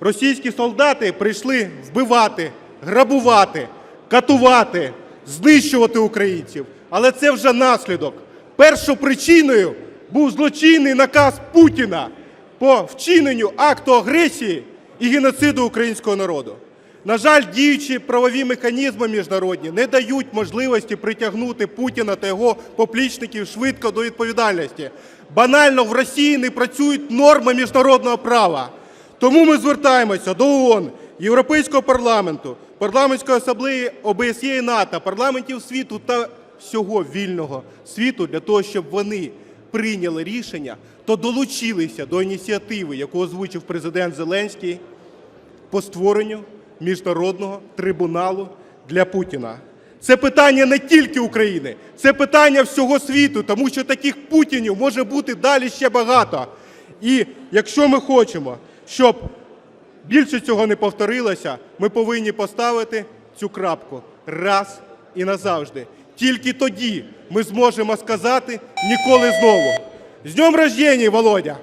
Російські солдати прийшли вбивати, грабувати, катувати, знищувати українців. Але це вже наслідок. Першопричиною був злочинний наказ Путіна по вчиненню акту агресії і геноциду українського народу. На жаль, діючі правові механізми міжнародні не дають можливості притягнути Путіна та його поплічників швидко до відповідальності. Банально в Росії не працюють норми міжнародного права. Тому ми звертаємося до ООН, Європейського парламенту, парламентської асамблеї ОБСЄ і НАТО, парламентів світу та всього вільного світу для того, щоб вони прийняли рішення та долучилися до ініціативи, яку озвучив президент Зеленський по створенню міжнародного трибуналу для Путіна. Це питання не тільки України, це питання всього світу, тому що таких Путінів може бути далі ще багато. І якщо ми хочемо, щоб більше цього не повторилося, ми повинні поставити цю крапку раз і назавжди. Тільки тоді ми зможемо сказати ніколи знову. З днем рождения, Володя!